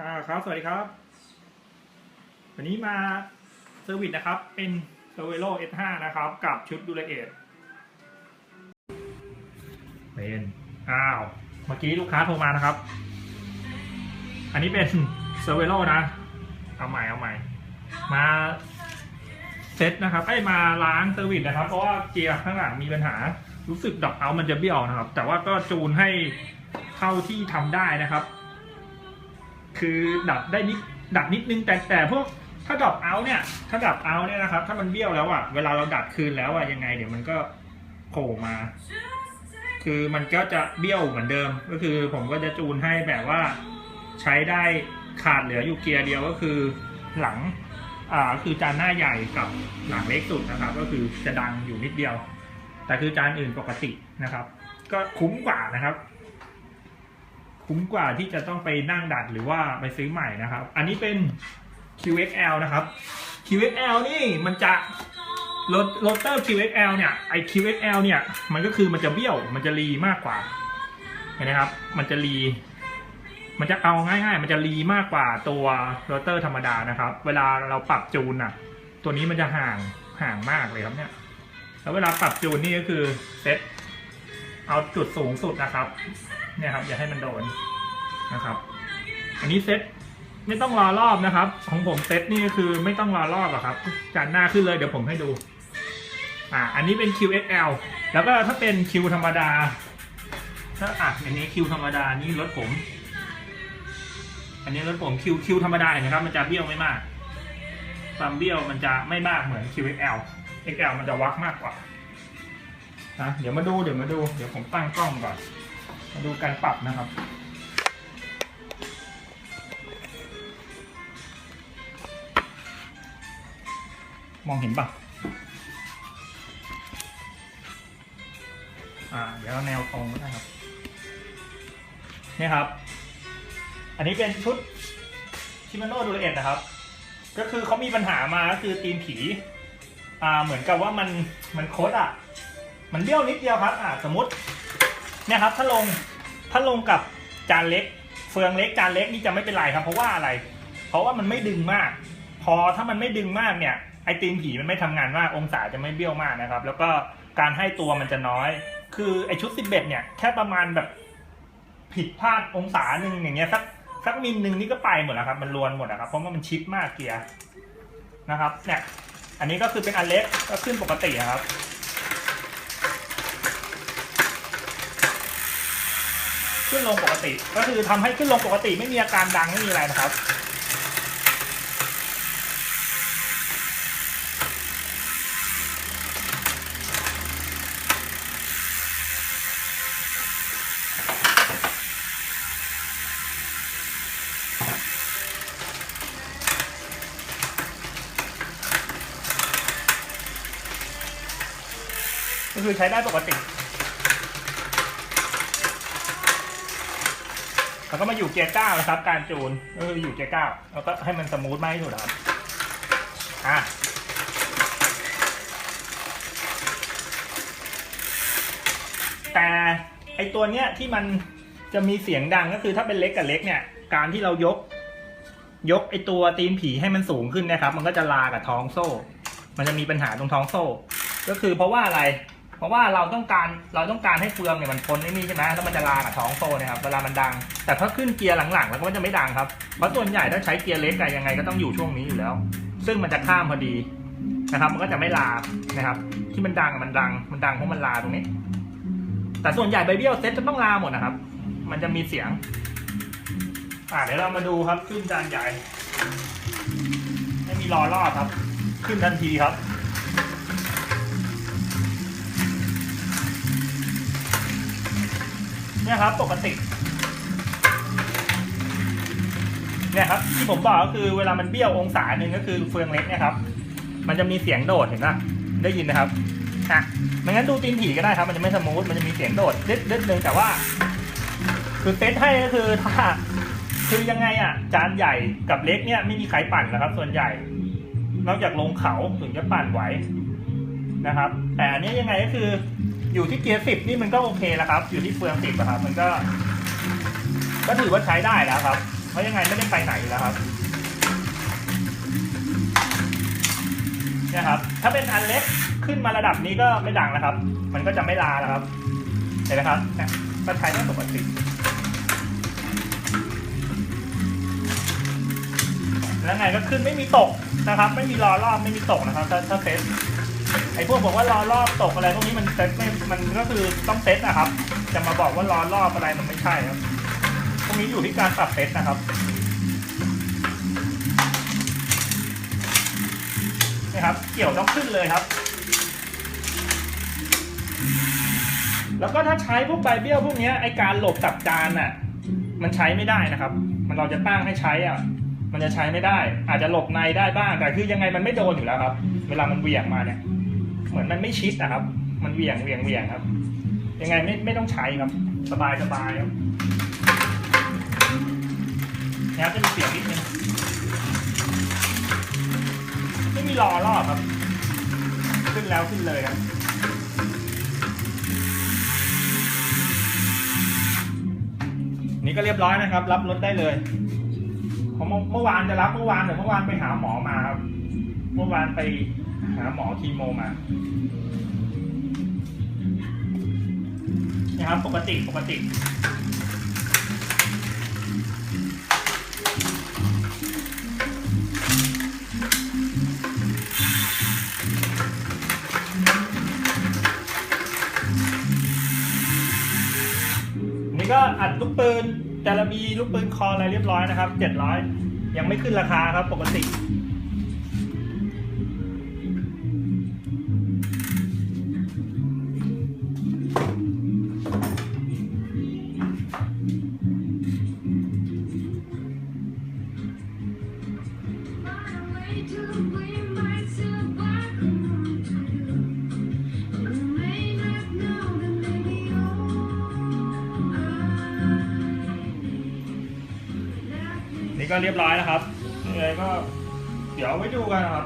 อ่าครับ สวัสดีครับ วันนี้มาเซอร์วิสนะครับ เป็นเซอร์เวโร S5 นะครับ กับชุดดูเลเอทเป็นอ้าว เมื่อกี้ลูกค้าโทรมานะครับ อันนี้เป็นเซอร์เวโรนะ เอาใหม่เอาใหม่ มาเซตนะครับไอ้มาล้างเซอร์วิสนะครับ เพราะว่าเกียร์ข้างหลังมีปัญหา รู้สึกดับเอามันจะเบี้ยวนะครับ แต่ว่าก็จูนให้เท่าที่ทำได้นะครับ คือดับได้นิดดับนิดนึงแต่แต่พวกถ้าดับเอาท์เนี่ยถ้าดับเอาท์เนี่ยนะครับ ถ้ามันเบี้ยวแล้วอะเวลาเราดับคืนแล้วอะยังไง เดี๋ยวมันก็โผล่มา คือมันก็จะเบี้ยวเหมือนเดิม ก็คือผมก็จะจูนให้แบบว่าใช้ได้ขาดเหลืออยู่เกียร์เดียวก็คือหลังอ่าคือจานหน้าใหญ่กับหลังเล็กสุดนะครับ ก็คือจะดังอยู่นิดเดียว แต่คือจานอื่นปกตินะครับ ก็คุ้มกว่านะครับ คุ้มกว่าที่จะต้องไปนั่งดัดหรือว่าไปซื้อใหม่นะครับ อันนี้เป็น QXL นะครับ QXL นี่มันจะรถรถเตอร์ QXL เนี่ยไอ QXL เนี่ยมันก็คือมันจะเบี้ยวมันจะรีมากกว่าเห็นไหมครับ มันจะรีมันจะเอาง่ายๆ มันจะรีมากกว่าตัวโรเตอร์ธรรมดานะครับ เวลาเราปรับจูนอะ ตัวนี้มันจะห่างห่างมากเลยครับเนี่ย แล้วเวลาปรับจูนนี่ก็คือเซตเอาจุดสูงสุดนะครับ เนี่ยครับอย่าให้มันโดนนะครับ อันนี้เซตไม่ต้องรอรอบนะครับ ของผมเซตนี่ก็คือไม่ต้องรอรอบอะครับจานหน้าขึ้นเลยเดี๋ยวผมให้ดู อ่า อันนี้เป็น QXL แล้วก็ถ้าเป็น Q ธรรมดา ถ้าอะอันนี้ Q ธรรมดานี่รถผม อันนี้รถผม Q Q ธรรมดาเห็นะครับ มันจะเบี้ยวไม่มากความเบี้ยวมันจะไม่มากเหมือน QXL XL มันจะวักมากกว่านะเดี๋ยวมาดูเดี๋ยวมาดู เดี๋ยวผมตั้งกล้องก่อน มาดูการปรับนะครับ มองเห็นปะอ่า เดี๋ยวเอาแนวตรงก็ได้ครับเนี่ยครับ อันนี้เป็นชุดชิมาโน่ดูลเอียดนะครับ ก็คือเขามีปัญหามาก็คือตีนผีอ่าเหมือนกับว่ามันมันโคดอะ มันเบี้ยวนิดเดียวครับ อ่าสมมติ เนี่ยครับถ้าลงถ้าลงกับจานเล็ก เฟืองเล็กจานเล็กนี่จะไม่เป็นไรครับ เพราะว่าอะไร เพราะว่ามันไม่ดึงมาก พอถ้ามันไม่ดึงมากเนี่ยไอตีนผีมันไม่ทำงานมากองศาจะไม่เบี้ยวมากนะครับ แล้วก็การให้ตัวมันจะน้อย คือไอชุดสิบเบ็ดเนี่ยแค่ประมาณแบบผิดพลาดองศาหนึ่งอย่างเงี้ยสักสักมิลหนึ่งนี่ก็ไปหมดแล้วครับมันรวนหมดนะครับเพราะว่ามันชิปมากเกียร์นะครับเนี่ยอันนี้ก็คือเป็นอันเล็กก็ขึ้นปกติครับ ขึ้นลงปกติ ก็คือทำให้ขึ้นลงปกติไม่มีอาการดังไม่มีอะไรนะครับก็คือใช้ได้ปกติ แล้วก็มาอยู่เกียร์เก้านะครับ การจูนก็คืออยู่เกียร์เก้าแล้วก็ให้มันสมูทมากที่สุดครับอะแต่ไอตัวเนี้ยที่มันจะมีเสียงดังก็คือถ้าเป็นเล็กกับเล็กเนี่ย การที่เรายก ยกไอตัวตีนผีให้มันสูงขึ้นนะครับ มันก็จะลากับท้องโซ่ มันจะมีปัญหาตรงท้องโซ่ ก็คือเพราะว่าอะไร เพราะว่าเราต้องการเราต้องการให้เฟืองเนี่ยมันพ้นไอ้นี่ใช่ไหมแล้วมันจะลากับท้องโซ่นะครับเวลามันดัง แต่ถ้าขึ้นเกียร์หลังๆ แล้วก็มันจะไม่ดังครับเพราะส่วนใหญ่ถ้าใช้เกียร์เล็กอะยังไงก็ต้องอยู่ช่วงนี้อยู่แล้ว ซึ่งมันจะข้ามพอดีนะครับ มันก็จะไม่ลานะครับ ที่มันดังมันดังมันดังเพราะมันลาตรงนี้ แต่ส่วนใหญ่ไบเบิลเซ็ตจะต้องลาหมดนะครับ มันจะมีเสียงอ่าเดี๋ยวเรามาดูครับขึ้นจานใหญ่ไม่มีรอรอดครับ ขึ้นทันทีครับ เนี่ยครับ ปกติเนี่ยครับที่ผมบอกก็คือเวลามันเบี้ยวองศาหนึ่งก็คือเฟืองเล็กเนี่ยครับ มันจะมีเสียงโดดเห็นปะได้ยินนะครับอะไม่งั้นดูตีนผีก็ได้ครับ มันจะไม่สมูทมันจะมีเสียงโดดเล็ดๆนึงแต่ว่า คือเซตให้ก็คือถ้าคือยังไงอะ จานใหญ่กับเล็กเนี่ยไม่มีใครปั่นนะครับ ส่วนใหญ่นอกจากลงเขาถึงจะปั่นไหวนะครับ แต่อันนี้ยังไงก็คือ อยู่ที่เกียร์สิบนี่มันก็โอเคแล้วครับ อยู่ที่เฟืองสิบนะครับ มันก็ ก็ถือว่าใช้ได้แล้วครับ เพราะยังไงไม่ได้ไปไหนแล้วครับเนี่ยครับ ถ้าเป็นอันเล็กขึ้นมาระดับนี้ก็ไม่ดังแล้วครับ มันก็จะไม่ลาแล้วครับ เห็นไหมครับเนี่ยก็ใช้ได้ปกติ แล้วไงก็ขึ้นไม่มีตกนะครับ ไม่มีรอรอบไม่มีตกนะครับ ถ้าถ้าเซตไอ้พวกบอกว่ารอรอบตกอะไรพวกนี้มันเซตไม่มันก็คือต้องเซตนะครับ จะมาบอกว่ารอรอบอะไรมันไม่ใช่ครับพวกนี้อยู่ที่การปรับเซตนะครับนี่ครับ เกี่ยวต้องขึ้นเลยครับ แล้วก็ถ้าใช้พวกใบเบี้ยวพวกนี้ไอการหลบกับจานอะ มันใช้ไม่ได้นะครับ มันเราจะตั้งให้ใช้อะ มันจะใช้ไม่ได้ อาจจะหลบในได้บ้าง แต่คือยังไงมันไม่โดนอยู่แล้วครับ เวลามันเหวี่ยงมาเนี่ย เหมือนมันไม่ชิดนะครับ มันเหวี่ยงเหวี่ยงเหวี่ยงครับ ยังไงไม่ไม่ต้องใช้ครับ สบายสบายครับนะครับจะมีเสียงนิดนึงไม่มีรอรอบครับ ขึ้นแล้วขึ้นเลยครับนี่ก็เรียบร้อยนะครับ รับรถได้เลย เพราะเมื่อเมื่อวานจะรับเมื่อวานแต่เมื่อวานไปหาหมอมาครับ เมื่อวานไปหาหมอคีโมมานี่ครับปกติปกตินี่ก็อัดลูกปืน แต่ละมีลูกปืนคออะไรเรียบร้อยนะครับเจ็ดร้อยยังไม่ขึ้นราคาครับปกติ นี่ก็เรียบร้อยแล้วครับยังไงก็เดี๋ยวไว้ดูกันนะครับ